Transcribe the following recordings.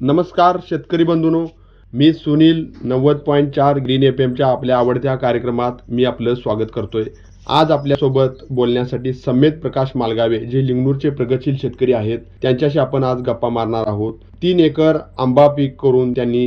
नमस्कार शेतकरी बंधूनो. मी सुनील नव्वद पॉईंट चार ग्रीन एफ एमच्या आपल्या आवडत्या कार्यक्रमात मी आपलं स्वागत करतोय. आज आपल्यासोबत बोलण्यासाठी समेत प्रकाश मालगावे जे लिंगणूरचे प्रगतशील शेतकरी आहेत त्यांच्याशी आपण आज गप्पा मारणार आहोत. तीन एकर आंबा पीक करून त्यांनी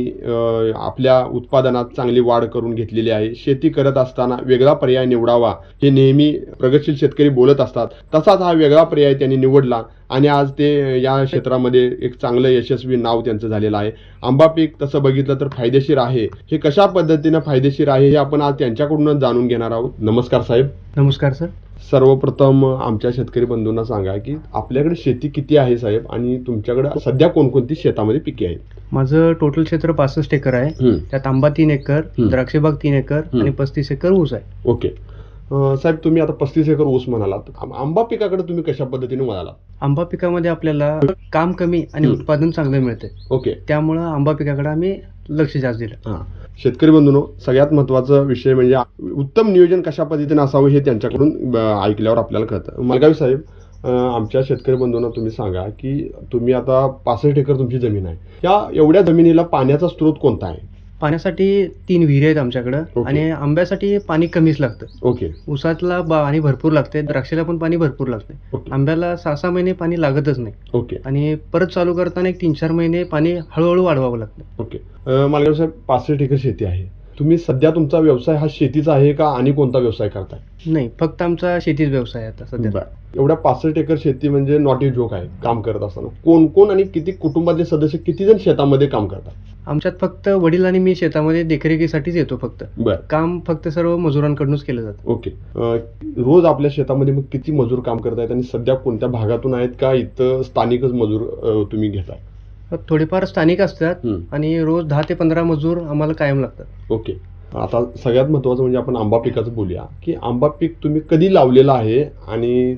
आपल्या उत्पादनात चांगली वाढ करून घेतलेली आहे. शेती करत असताना वेगळा पर्याय निवडावा हे नेहमी प्रगतशील शेतकरी बोलत असतात. तसाच हा वेगळा पर्याय त्यांनी निवडला आणि आज ते या क्षेत्रामध्ये एक चांगलं यशस्वी नाव त्यांचं झालेलं आहे. आंबा पीक तसं बघितलं तर फायदेशीर आहे. हे कशा पद्धतीनं फायदेशीर आहे हे आपण आज त्यांच्याकडूनच जाणून घेणार आहोत. नमस्कार साहेब. नमस्कार सर. सर्वप्रथम आमच्या शेतकरी बंधूंना सांगा की आपल्याकडे शेती किती आहे साहेब? आणि तुमच्याकडे सध्या कोणकोणती शेतामध्ये पिके आहेत? माझं टोटल क्षेत्र पासष्ट एकर आहे. हम्म, त्यात आंबा तीन एकर. द्राक्षबाग तीन एकर. आणि पस्तीस एकर ऊस आहे. ओके. साहेब तुम्ही आता पस्तीस एकर ऊस म्हणालात. आंबा पिकाकडे तुम्ही कशा पद्धतीने म्हणालात आंबा पिकामध्ये आपल्याला काम कमी आणि. उत्पादन चांगलं मिळते ओके. त्यामुळं आंबा पिकाकडे आम्ही लक्ष जास्त दिलं. शेतकरी बंधूंनो सगळ्यात महत्त्वाचा विषय म्हणजे उत्तम नियोजन कशा पद्धतीने असावं हे त्यांच्याकडून ऐकल्यावर आपल्याला कळतं. मलगावी साहेब आमच्या शेतकरी बंधूंना तुम्ही सांगा की तुम्ही आता पासष्ट एकर तुमची जमीन आहे. या एवढ्या जमिनीला पाण्याचा स्रोत कोणता आहे? पाण्यासाठी तीन विहिरी आहेत आमच्याकडं ओके. आणि आंब्यासाठी पाणी कमीच लागतं. ओके. ऊसातला पाणी भरपूर लागते द्राक्षाला पण पाणी भरपूर लागते ओके. आंब्याला सहा सहा महिने पाणी लागतच नाही. ओके. आणि परत चालू करताना एक तीन चार महिने पाणी हळूहळू वाढवावं लागतं. ओके. अं, मालगाव साहेब पासष्ट एकर शेती आहे. तुम्ही सध्या तुमचा व्यवसाय हा शेतीचा आहे का आणि कोणता व्यवसाय करताय? नाही फक्त आमचा शेतीच व्यवसाय आहे आता सध्या. बरं. एवढ्या पासष्ट एकर शेती म्हणजे नॉट ए जोक आहे काम करत असताना. कोण कोण आणि किती कुटुंबातले सदस्य किती जण शेतामध्ये काम करतात? आमच्यात फक्त वडील आणि मी शेतामध्ये देखरेखीसाठीच येतो फक्त. बर. काम फक्त सर्व मजुरांकडूनच केलं जातं. ओके. अं, रोज आपल्या शेतामध्ये मग किती मजूर काम करत आहेत आणि सध्या कोणत्या भागातून आहेत का इथं स्थानिकच मजूर अं, तुम्ही घेताय? थोडेफार स्थानिक असतात. आणि रोज दहा ते पंधरा मजूर आम्हाला कायम लागतात. ओके. आता सगळ्यात महत्त्वाचं म्हणजे आपण आंबा पिकाचं बोलूया. की आंबा पीक तुम्ही कधी लावलेलं आहे आणि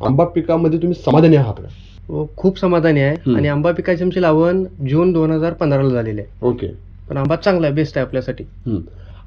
आंबा पिकामध्ये तुम्ही समाधानी आहात का? खूप समाधानी आहे. आणि आंबा पिकाची आमची लावण जून दोन हजार पंधराला झालेली आहे. ओके. पण आंबा चांगला आहे बेस्ट आहे आपल्यासाठी.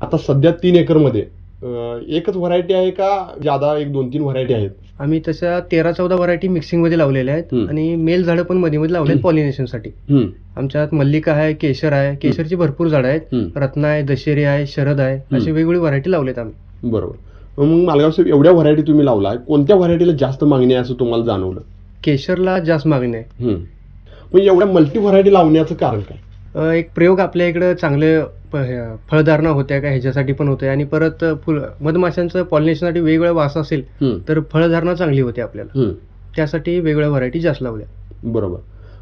आता सध्या तीन एकरमध्ये अं, एकच व्हरायटी आहे का? ज्यादा एक दोन तीन व्हरायटी आहेत? आम्ही तशा तेरा चौदा व्हरायटी मिक्सिंगमध्ये लावलेल्या आहेत. हम्म. आणि मेल झाडं पण मध्ये मध्ये लावले आहेत पॉलिनेशनसाठी हम्म, आमच्यात मल्लिका आहे केशर आहे. केशरची भरपूर झाडं आहेत. हम्म. रत्ना आहे दशेरी आहे शरद आहे. अशी वेगवेगळी व्हरायटी लावलेत आम्ही. बरोबर. मग मालगाव साहेब एवढ्या व्हरायटी तुम्ही लावलाय. कोणत्या व्हरायटीला जास्त मागणी आहे असं तुम्हाला जाणवलं? केशरला जास्त मागणी आहे. हम्म. मग एवढ्या मल्टी व्हरायटी लावण्याचं कारण काय? अ, एक प्रयोग आपल्या इकडं चांगले प- फळधारणा होत्या का ह्याच्यासाठी पण होते आणि परत फुल मधमाशांचं पॉलिनेशनसाठी वेगवेगळ्या वास असेल तर फळधारणा चांगली होते आपल्याला. त्यासाठी वेगवेगळ्या व्हरायटी जास्त लावल्या. बरोबर.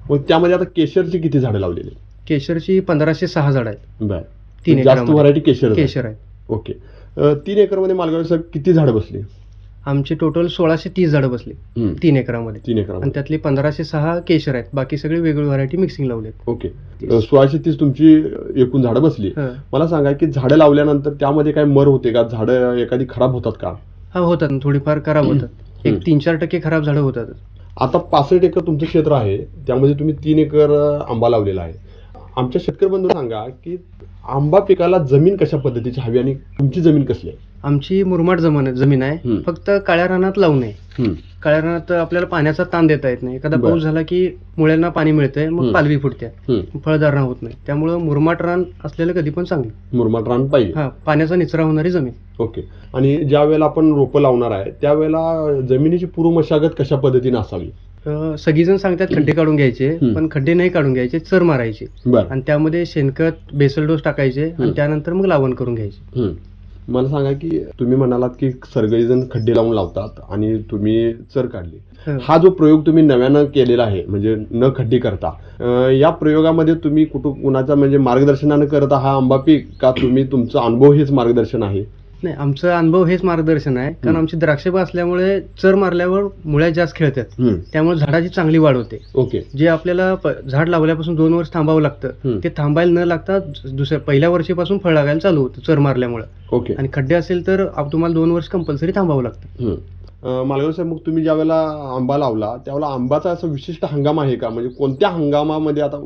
मग त्यामध्ये आता केशरची किती झाडं लावलेली? केशरची पंधराशे सहा झाड आहेत. तीन जास्त एकरामध्ये. व्हरायटी केशर केशर आहेत. ओके. तीन एकरमध्ये मालगाव साहेब किती झाडं बसली? आमची टोटल सोळाशे तीस झाडं बसली. तीन एकरामध्ये. तीन आणि एकरामध्ये त्यातली पंधराशे सहा केशर आहेत. बाकी सगळी वेगवेगळी व्हरायटी मिक्सिंग लावलेत. ओके. सोळाशे तीस तुमची एकूण झाडं बसली. मला सांगा की झाडं लावल्यानंतर त्यामध्ये काय मर होते का? झाडं एखादी खराब होतात का? हा होतात. थोडीफार खराब होतात. एक तीन चार टक्के खराब झाडं होतात आता पासष्ट एकर तुमचं क्षेत्र आहे. त्यामध्ये तुम्ही तीन एकर आंबा लावलेला आहे. आमच्या शेतकरी बंधू सांगा की आंबा पिकाला जमीन कशा पद्धतीची हवी आणि तुमची जमीन कसली आहे? आमची मुरमाड जमीन जमीन आहे. हम्म. फक्त काळ्या रानात लावू नये. हम्म, काळ्या रानात आपल्याला पाण्याचा ताण देता येत नाही. एखादा बरं. पाऊस झाला की मुळ्यांना पाणी मिळतंय हम्म. मग पालवी फुटते हम्म. फळधारणा होत नाही. त्यामुळं मुरमाड रान असलेलं कधी पण चांगलं मुरमाड रान पाहिजे. हा पाण्याचा निचरा होणारी जमीन. ओके. आणि ज्या वेळेला आपण रोपं लावणार आहे त्यावेळेला जमिनीची पूर्व मशागत कशा पद्धतीने असावी? सगळीजण सांगतात खड्डे काढून घ्यायचे. पण खड्डे नाही काढून घ्यायचे चर मारायचे बरं आणि त्यामध्ये शेणखत बेसल डोस टाकायचे आणि. त्यानंतर मग लावण करून घ्यायचे हम्म. मला सांगा की तुम्ही म्हणालात की सगळेजण खड्डे लावून लावतात आणि तुम्ही चर काढली हं. हा जो प्रयोग तुम्ही नव्यानं केलेला आहे म्हणजे न खड्डी करता अं, या प्रयोगामध्ये तुम्ही कुठं कुणाच्या म्हणजे मार्गदर्शनानं करता हा आंबा पीक का तुम्ही तुमचा अनुभव हेच मार्गदर्शन आहे नाही आमचं अनुभव हेच मार्गदर्शन आहे. कारण आमची द्राक्षबाग असल्यामुळे चर मारल्यावर मुळ्या जास्त खेळतात. त्यामुळे झाडाची चांगली वाढ होते. ओके. जे आपल्याला झाड लावल्यापासून दोन वर्ष थांबावं लागतं. ते थांबायला न लागता दुसऱ्या पहिल्या वर्षीपासून फळ लागायला चालू होतं चर मारल्यामुळे. ओके. आणि खड्डे असेल तर तुम्हाला दोन वर्ष कंपल्सरी थांबावं लागतं. मालगाव साहेब मग तुम्ही ज्या वेळेला आंबा लावला त्यावेळेला आंबाचा असं विशिष्ट हंगाम आहे का? म्हणजे कोणत्या हंगामामध्ये आता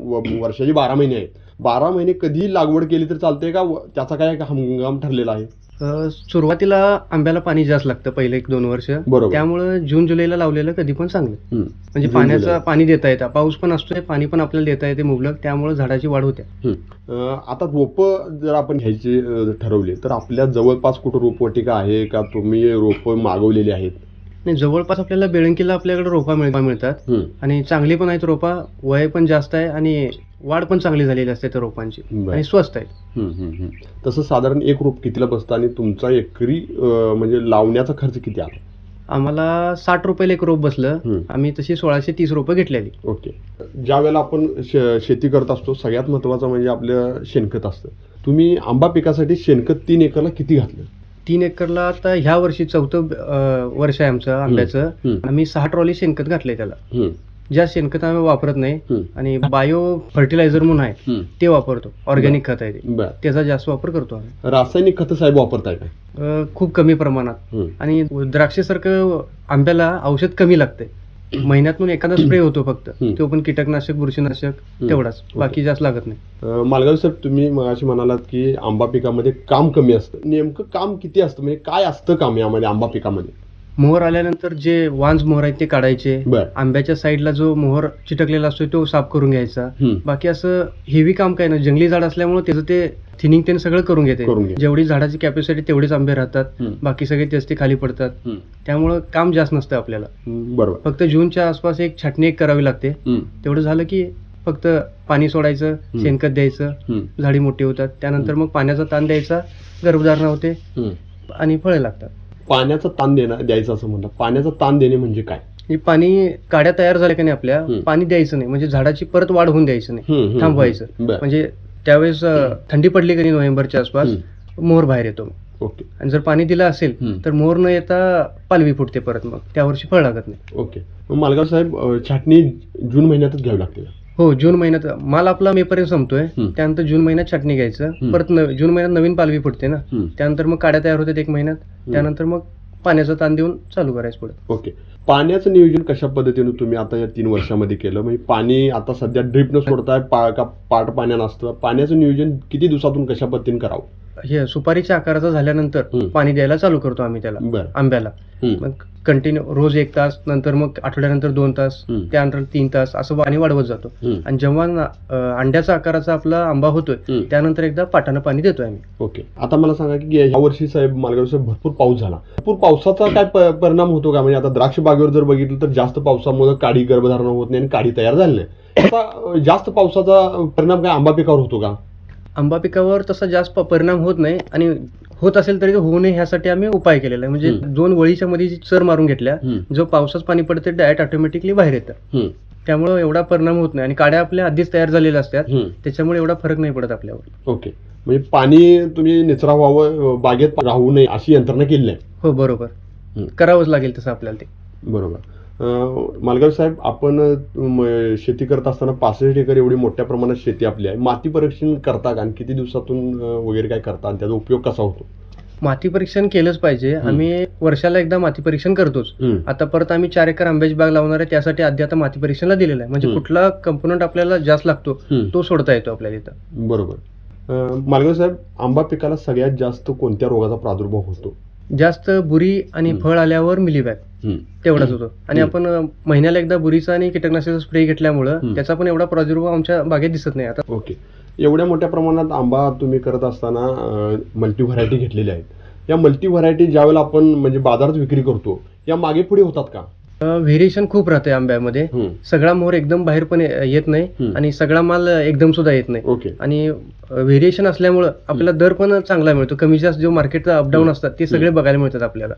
वर्षाची बारा महिने आहेत? बारा महिने कधी लागवड केली तर चालते का? त्याचा काय हंगाम ठरलेला आहे? अ, सुरुवातीला आंब्याला पाणी जास्त लागतं पहिले एक दोन वर्ष बरोबर. त्यामुळे जून जुलैला लावलेलं कधी पण चांगलं हम्म. म्हणजे जून, पाण्याचं जुलै. पाणी देता येतं पाऊस पण असतोय पाणी पण आपल्याला देता येते मुबलक त्यामुळे झाडाची वाढ होते हम्म. अं, आता रोपं जर आपण घ्यायची अं, ठरवली तर आपल्या जवळपास कुठं रोपवाटिका आहे का तुम्ही रोपं मागवलेली आहेत नाही जवळपास आपल्याला बेळंकीला आपल्याकडे रोपा मिळ- मिळतात. आणि चांगली पण आहेत रोपा वय पण जास्त आहे आणि वाढ पण चांगली झालेली असते त्या रोपांची. आणि स्वस्त आहेत. तसं साधारण एक रोप कितीला बसतं आणि तुमचा एकरी म्हणजे लावण्याचा खर्च किती आला आम्हाला साठ रुपयाला एक रोप बसलं. आम्ही तशी सोळाशे तीस रोपं घेतलेली. ओके. ज्या वेळेला आपण शेती करत असतो सगळ्यात महत्त्वाचं म्हणजे आपलं शेणखत असतं. तुम्ही आंबा पिकासाठी शेणखत तीन एकरला किती घातलं? तीन एकरला आता ह्या वर्षी चौथं अ, वर्ष आहे आमचं आंब्याचं. हम्म. आम्ही सहा ट्रॉली शेणखत घातलंय त्याला. हम्म, ज्या शेणखत आम्ही वापरत नाही हम्म, आणि बायो फर्टिलायझर म्हणून आहे हम्म. ते वापरतो. ऑर्गॅनिक खत आहे ते. बरं. त्याचा जास्त वापर करतो आम्ही. रासायनिक खतं साहेब वापरताय अ, खूप कमी प्रमाणात. हम्म, आणि द्राक्षेसारखं आंब्याला औषध कमी लागते महिन्यातून एखादा स्प्रे होतो फक्त. हम्म. तो पण कीटकनाशक बुरशीनाशक तेवढाच. बाकी जास्त लागत नाही. अं, मालगाव साहेब तुम्ही मगाशी म्हणालात की आंबा पिकामध्ये काम कमी असतं. नेमकं काम किती असतं? म्हणजे काय असतं काम यामध्ये आंबा पिकामध्ये? मोहर आल्यानंतर जे वांज मोहर आहेत ते काढायचे. बर. आंब्याच्या साईडला जो मोहर चिटकलेला असतो तो साफ करून घ्यायचा. हम्म. बाकी असं हेवी काम काय नाही. जंगली झाड असल्यामुळे त्याचं ते थिनिंग ते सगळं करून घेते. करून घेते. जेवढी झाडाची कॅपॅसिटी तेवढेच आंबे राहतात. हम्म. बाकी सगळे तेच ते खाली पडतात. हम्म. त्यामुळं काम जास्त नसतं आपल्याला. हम्म, बरोबर. फक्त जूनच्या आसपास एक छाटणी एक करावी लागते. हम्म, तेवढं झालं की फक्त पाणी सोडायचं शेणखत द्यायचं हम्म, झाडी मोठी होतात. त्यानंतर मग पाण्याचा ताण द्यायचा गर्भधारणा होते हम्म. आणि फळे लागतात. पाण्याचा ताण देणं द्यायचं असं म्हणलं. पाण्याचा ताण देणे म्हणजे काय? ही पाणी काड्या तयार झाल्या की नाही आपल्या. पाणी द्यायचं नाही. म्हणजे झाडाची परत वाढ होऊन द्यायचं नाही. थांबवायचं. म्हणजे त्यावेळेस थंडी पडली की नाही नोव्हेंबरच्या आसपास मोहर बाहेर येतो. ओके. आणि जर पाणी दिलं असेल. तर मोहर न येता पालवी फुटते परत मग. त्या वर्षी फळ लागत नाही. ओके. मग मालगाव साहेब छाटणी जून महिन्यातच घ्यावी लागते? हो जून महिन्यात माल आपला मे पर्यंत संपतोय. हम्म. त्यानंतर जून महिन्यात छाटणी घ्यायचं. हम्म. परत जून महिन्यात नवीन पालवी फुटते ना. हम्म. त्यानंतर मग काड्या तयार होतात एक महिन्यात. त्यानंतर मग पाण्याचा ताण देऊन चालू करायचं पुढे. ओके. पाण्याचं नियोजन कशा पद्धतीनं तुम्ही आता या तीन वर्षामध्ये केलं? म्हणजे पाणी आता सध्या ड्रिपनं सोडताय पा का पाट पाण्यानं असतं. पाण्याचं नियोजन किती दिवसातून कशा पद्धतीने करावं? हे सुपारीच्या आकाराचा झाल्यानंतर. पाणी द्यायला चालू करतो आम्ही त्याला आंब्याला. मग कंटिन्यू रोज एक तास नंतर मग आठवड्यानंतर दोन तास. त्यानंतर तीन तास असं पाणी वाढवत जातो. आणि जेव्हा अंड्याचा आकाराचा आपला आंबा होतोय. त्यानंतर एकदा पाटानं पाणी देतोय आम्ही ओके आता मला सांगा की या वर्षी साहेब मालगाव साहेब भरपूर पाऊस झाला भरपूर पावसाचा काय परिणाम होतो का म्हणजे आता द्राक्ष बागेवर जर बघितलं तर जास्त पावसामुळे काडी गर्भधारणा होत नाही आणि काडी तयार झाली नाही आता जास्त पावसाचा परिणाम काय आंबा पिकावर होतो का आंबा पिकावर तसा जास्त परिणाम होत नाही आणि होत असेल तरी होऊ नये ह्यासाठी आम्ही उपाय केलेला आहे म्हणजे. दोन वळीच्या मध्ये जी चर मारून घेतल्या. जो पावसाच पाणी पडते डायरेक्ट ऑटोमॅटिकली बाहेर येतं. त्यामुळे एवढा परिणाम होत नाही आणि काड्या आपल्या आधीच तयार झालेल्या असतात. त्याच्यामुळे एवढा फरक नाही पडत आपल्यावर ओके म्हणजे पाणी तुम्ही निचरा व्हावं बागेत राहू नये अशी यंत्रणा केली नाही हो बरोबर. करावंच लागेल तसं आपल्याला ते बरोबर मालगाव साहेब आपण शेती करत असताना पासष्ट एकर एवढी मोठ्या प्रमाणात शेती आपली आहे. माती परीक्षण करता का? आणि किती दिवसातून वगैरे काय करता? आणि त्याचा उपयोग कसा होतो? माती परीक्षण केलंच पाहिजे. आम्ही वर्षाला एकदा माती परीक्षण करतोच. आता परत आम्ही चार एकर आंब्याची बाग लावणार आहे. त्यासाठी आधी आता माती परीक्षणला दिलेलं आहे. म्हणजे. कुठला कंपोनंट आपल्याला जास्त लागतो. तो सोडता येतो आपल्याला इथं. बरोबर. मालगाव साहेब आंबा पिकाला सगळ्यात जास्त कोणत्या रोगाचा प्रादुर्भाव होतो? जास्त बुरी आणि. फळ आल्यावर मिलीबॅग. तेवढाच होतो आणि. आपण महिन्याला एकदा बुरीचा आणि कीटकनाशकाचा स्प्रे घेतल्यामुळं. त्याचा पण एवढा प्रादुर्भाव आमच्या बागेत दिसत नाही आता ओके एवढ्या मोठ्या प्रमाणात आंबा तुम्ही करत असताना मल्टी व्हरायटी घेतलेल्या आहेत या मल्टी व्हरायटी ज्यावेळेला आपण म्हणजे बाजारात विक्री करतो या मागे पुढे होतात का व्हेरिएशन खूप राहते आंब्यामध्ये. सगळा मोहर एकदम बाहेर पण येत नाही. आणि सगळा माल एकदम सुद्धा येत नाही. ओके. आणि व्हेरिएशन असल्यामुळं आपल्याला दर पण चांगला मिळतो. कमी जास्त जो मार्केटचा अपडाऊन असतात ते सगळे बघायला मिळतात आपल्याला.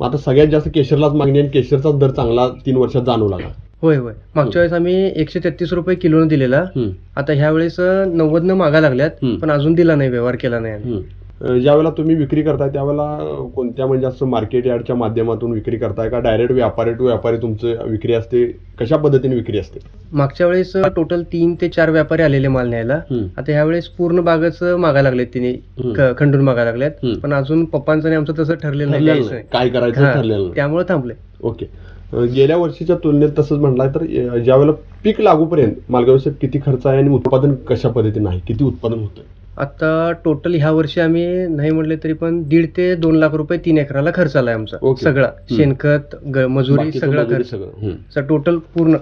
आता सगळ्यात जास्त केशरलाच मागणी आणि केशरचाच दर चांगला तीन वर्षात जाणवला का होय होय. मागच्या वेळेस आम्ही एकशे तेहतीस रुपये किलोनं दिलेला. आता ह्या वेळेस नव्वद न मागा लागल्यात. पण अजून दिला नाही व्यवहार केला नाही ज्यावेळेला तुम्ही विक्री करताय त्यावेळेला कोणत्या म्हणजे असं मार्केट यार्डच्या माध्यमातून विक्री करताय का? डायरेक्ट व्यापारी टू व्यापारी तुमचं विक्री असते? कशा पद्धतीने विक्री असते? मागच्या वेळेस टोटल तीन ते चार व्यापारी आलेले माल न्यायला. आता ह्यावेळेस पूर्ण बागच मागायला लागलेत तिने. खंडून मागायला लागल्यात. पण अजून पप्पांचं आणि आमचं तसं ठरलेलं नाही. काय करायचं ठरलेलं. त्यामुळे थांबले. ओके. गेल्या वर्षीच्या तुलनेत तसंच म्हटलं तर ज्यावेळेला पीक लागूपर्यंत मालगाव साहेब किती खर्च आहे आणि उत्पादन कशा पद्धतीने आहे? किती उत्पादन होतं आता टोटल ह्या वर्षी आम्ही नाही म्हटले तरी पण दीड ते दोन लाख रुपये तीन एकराला खर्च आलाय आमचा ओके. सगळा शेणखत ग- मजुरी बाकीचं सगळा मजुरी खर्च सगळं हम्म. टोटल पूर्ण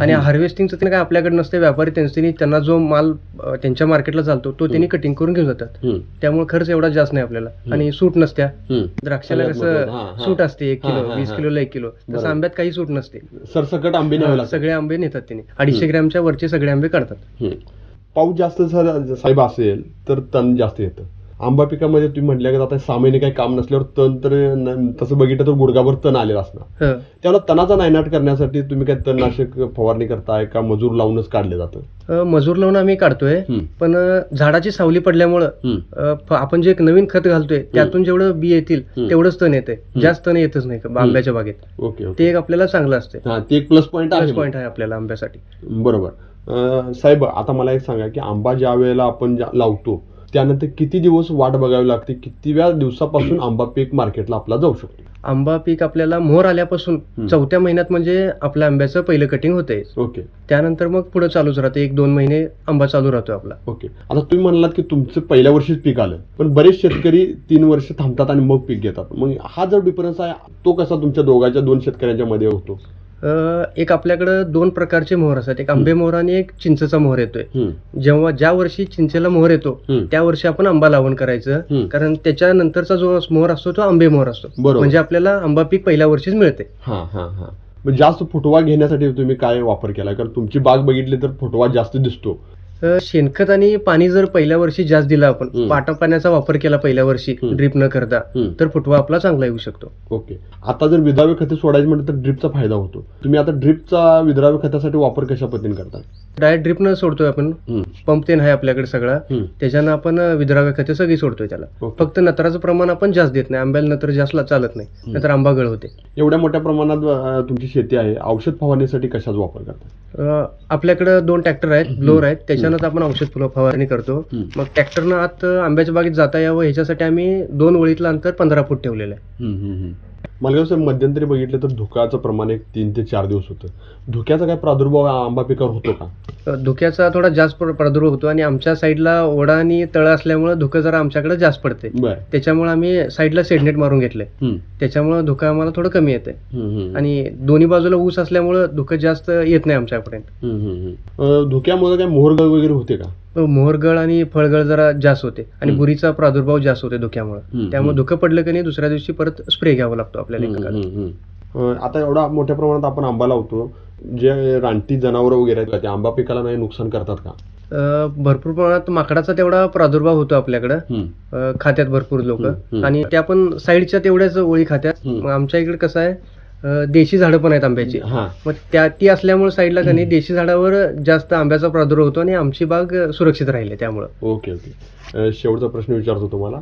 आणि हार्वेस्टिंगचं काय आपल्याकडे नसते व्यापारी त्यांनी त्यांना जो माल अं, त्यांच्या मार्केटला चालतो तो त्यांनी कटिंग करून घेऊन जातात हम्म. त्यामुळे खर्च एवढा जास्त नाही आपल्याला आणि सूट नसत्या हम्म. द्राक्षाला सगळ्यात महत्त्वाचं. हा, कसं हा. सूट असते एक हा, किलो हा, वीस हा. किलोला एक किलो बरोबर. तसं आंब्यात काही सूट नसते सरसकट आंबे न्यावे लागतात सगळे आंबे नेतात त्यांनी अडीचशे ग्रॅमच्या वरचे सगळे आंबे काढतात हम्म. पाऊस जास्त जर साहेब असेल तर तण जास्त येतं. आंबा पिकामध्ये तुम्ही म्हटल्या की आता सहा महिने काही काम नसल्यावर तण तर न- तसं बघितलं तर गुडगाभर तण आलेलं असणार. हं. त्याला तणाचा नायनाट करण्यासाठी तुम्ही काय तणनाशक फवारणी करताय का मजूर लावूनच काढले जातं? अं, मजूर लावून आम्ही काढतोय हम्म. पण अं, झाडाची सावली पडल्यामुळं हम्म. अं, फ- आपण जे एक नवीन खत घालतोय त्यातून जेवढं बी येतील हम्म. तेवढंच तण येते जास्त तण येतच नाही का आंब्याच्या बागेत. Okay okay. ते एक आपल्याला चांगलं असते हा ते एक प्लस पॉईंट आहे प्लस. पॉईंट आहे आपल्याला आंब्यासाठी. बरोबर. साहेब आता मला एक सांगा की आंबा ज्या वेळेला आपण लावतो त्यानंतर किती दिवस वाट बघावी लागते? कितीव्या दिवसापासून आंबा पीक मार्केटला आपला जाऊ शकतो? आंबा पीक आपल्याला मोहर आल्यापासून. चौथ्या महिन्यात म्हणजे आपल्या आंब्याचं पहिलं कटिंग होते ओके. त्यानंतर मग पुढे चालूच राहते. एक दोन महिने आंबा चालू राहतो आपला. ओके. आता तुम्ही म्हणलात की तुमचं पहिल्या वर्षीच पीक आलं पण बरेच शेतकरी तीन वर्ष थांबतात आणि मग पीक घेतात. मग हा जो डिफरन्स आहे तो कसा तुमच्या दोघांच्या दोन शेतकऱ्यांच्या मध्ये होतो? एक आपल्याकडं दोन प्रकारचे मोहर असतात. एक आंबे मोहर आणि एक चिंचेचा मोहर येतोय. जेव्हा ज्या वर्षी चिंचेला मोहर येतो. त्या वर्षी आपण आंबा लावण करायचं. कारण त्याच्यानंतरचा जो मोहर असतो तो आंबे मोहर असतो. म्हणजे आपल्याला आंबा पीक पहिल्या वर्षीच मिळते. हा हा हा. जास्त फुटवा घेण्यासाठी तुम्ही काय वापर केला? कारण तुमची बाग बघितली तर फुटवा जास्त दिसतो. शेणखत आणि पाणी जर पहिल्या वर्षी जास्त दिलं आपण. पाटा पाण्याचा वापर केला पहिल्या वर्षी. ड्रीप न करता. तर फुटवा आपला चांगला येऊ शकतो ओके आता जर विद्राव्य खते सोडायची म्हटलं तर ड्रिपचा फायदा होतो तुम्ही आता ड्रिपचा विद्राव्य खतासाठी वापर कशा पद्धतीने करता डायरेक्ट ड्रीप न सोडतोय आपण. पंप तेन आहे आपल्याकडे सगळा. त्याच्यानं आपण विद्राव्य खते सगळी सोडतोय त्याला. फक्त नत्राचं प्रमाण आपण जास्त देत नाही. आंब्याला नत्र जास्त चालत नाही. नंतर आंबा गळ होते. एवढ्या मोठ्या प्रमाणात तुमची शेती आहे. औषध फवारणीसाठी कशाचा वापर करता? अं, आपल्याकडे दोन ट्रॅक्टर आहेत ब्लोअर आहेत. त्याच्यानंच आपण औषध फुलं फवारणी करतो. मग ट्रॅक्टरनं आत आंब्याच्या बागेत जाता यावं ह्याच्यासाठी आम्ही दोन ओळीतलं अंतर पंधरा फूट ठेवलेलं आहे. मला साहेब मध्यंतरी बघितलं तर धुक्याचं प्रमाण एक तीन ते चार दिवस होतं. धुक्याचा काय प्रादुर्भाव आंबा पिकावर होतो का? धुक्याचा थोडा जास्त प्र- प्रादुर्भाव होतो आणि आमच्या साईडला ओढा आणि तळ असल्यामुळे धुकं जरा आमच्याकडे जास्त पडते त्याच्यामुळे आम्ही साईडला सेडनेट मारून घेतलंय. हम्म, त्याच्यामुळे धुकं आम्हाला थोडं कमी येते. आणि दोन्ही बाजूला ऊस असल्यामुळे धुकं जास्त येत नाही आमच्यापर्यंत. धुक्यामुळे काय मोहरगळ वगैरे होते का? मोहरगळ आणि फळगळ जरा जास्त होते. आणि. बुरीचा प्रादुर्भाव जास्त होते धुक्यामुळे. त्यामुळे. धुकं पडलं की नाही दुसऱ्या दिवशी परत स्प्रे घ्यावा लागतो आपल्याला आता एवढा मोठ्या प्रमाणात आपण आंबा लावतो. जे रानटी जनावरं वगैरे आहेत का, ते आंबा पिकाला नाही नुकसान करतात का? अं, भरपूर प्रमाणात माकडाचा तेवढा प्रादुर्भाव होतो आपल्याकडं. हम्म, अं, खात्यात भरपूर लोक. हम्म. आणि त्या पण साईडच्या तेवढ्याच ओळी खात्यात. हम्म. मग आमच्या इकडे कसं आहे अं, देशी झाडं पण आहेत आंब्याची. हा. मग त्या ती असल्यामुळे साईडला का नाही देशी झाडावर जास्त आंब्याचा प्रादुर्भाव होतो आणि आमची बाग अं, सुरक्षित राहिली त्यामुळं. Okay okay. अ, शेवटचा प्रश्न विचारतो तुम्हाला.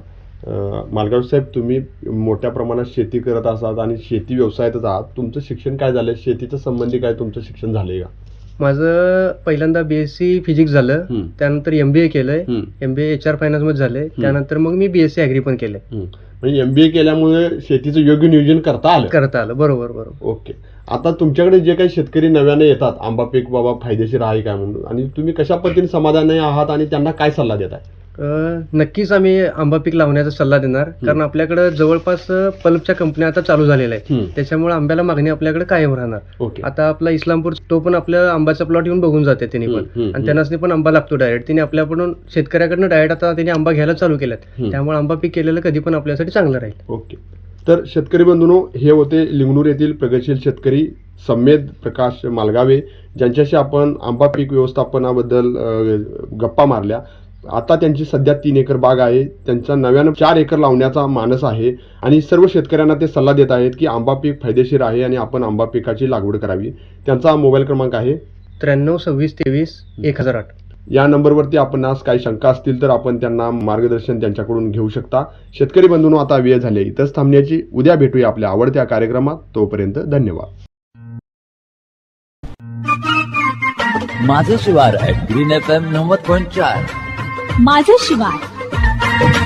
मालगाव साहेब तुम्ही मोठ्या प्रमाणात शेती करत असाल आणि शेती व्यवसायातच आहात. तुमचं शिक्षण काय झालंय? शेतीचं संबंधी काय तुमचं शिक्षण झालंय का? माझं पहिल्यांदा बी एस सी फिजिक्स झालं. त्यानंतर एम बी ए केलंय. हम्म, M B A H R फायनान्समध्ये झाले त्यानंतर मग मी बी एस सी ॲग्री पण केलंय. म्हणजे एमबीए केल्यामुळे शेतीचं योग्य नियोजन करता आलं. करता आलं. बरोबर बरोबर. ओके. आता तुमच्याकडे जे काही शेतकरी नव्याने येतात आंबा पीक बाबा फायदेशीर आहे काय म्हणून? आणि तुम्ही कशा पद्धतीने समाधानी आहात आणि त्यांना काय सल्ला देताय? नक्कीच आम्ही आंबा पीक लावण्याचा सल्ला देणार. कारण आपल्याकडे जवळपास पल्पच्या कंपन्या आता चालू झालेल्या आहेत. त्याच्यामुळे आंब्याला मागणी आपल्याकडे कायम राहणार. आता आपला इस्लामपूर तो पण आपल्या आंब्याचा प्लॉट येऊन बघून जाते त्यांनी पण. आणि त्यांना पण आंबा लागतो डायरेक्ट तिने आपल्याकडून शेतकऱ्याकडनं डायरेक्ट आता त्यांनी आंबा घ्यायला चालू केल्यात. त्यामुळे आंबा पीक केलेलं कधी पण आपल्यासाठी चांगलं राहील. ओके. तर शेतकरी बंधूंनो हे होते लिंगणूर येथील प्रगतशील शेतकरी सम्मेद प्रकाश मालगावे ज्यांच्याशी आपण आंबा पीक व्यवस्थापनाबद्दल गप्पा मारल्या. आता त्यांची सध्या तीन एकर बाग आहे. त्यांचा नव्यानं चार एकर लावण्याचा मानस आहे. आणि सर्व शेतकऱ्यांना ते सल्ला देत आहेत की आंबा पीक फायदेशीर आहे आणि आपण आंबा पिकाची लागवड करावी. त्यांचा मोबाईल क्रमांक आहे. त्र्याण्णव सव्वीस तेवीस एक हजार आठ. या नंबरवरती आपण आज काही शंका असतील तर आपण त्यांना मार्गदर्शन त्यांच्याकडून घेऊ शकता. शेतकरी बंधूंनो आता वेळ झाले इथंच थांबण्याची. उद्या भेटूया आपल्या आवडत्या कार्यक्रमात. तोपर्यंत धन्यवाद. माझं शिवार ग्रीन एफ एम नव्वद पॉईंट चार. माझ शिवाय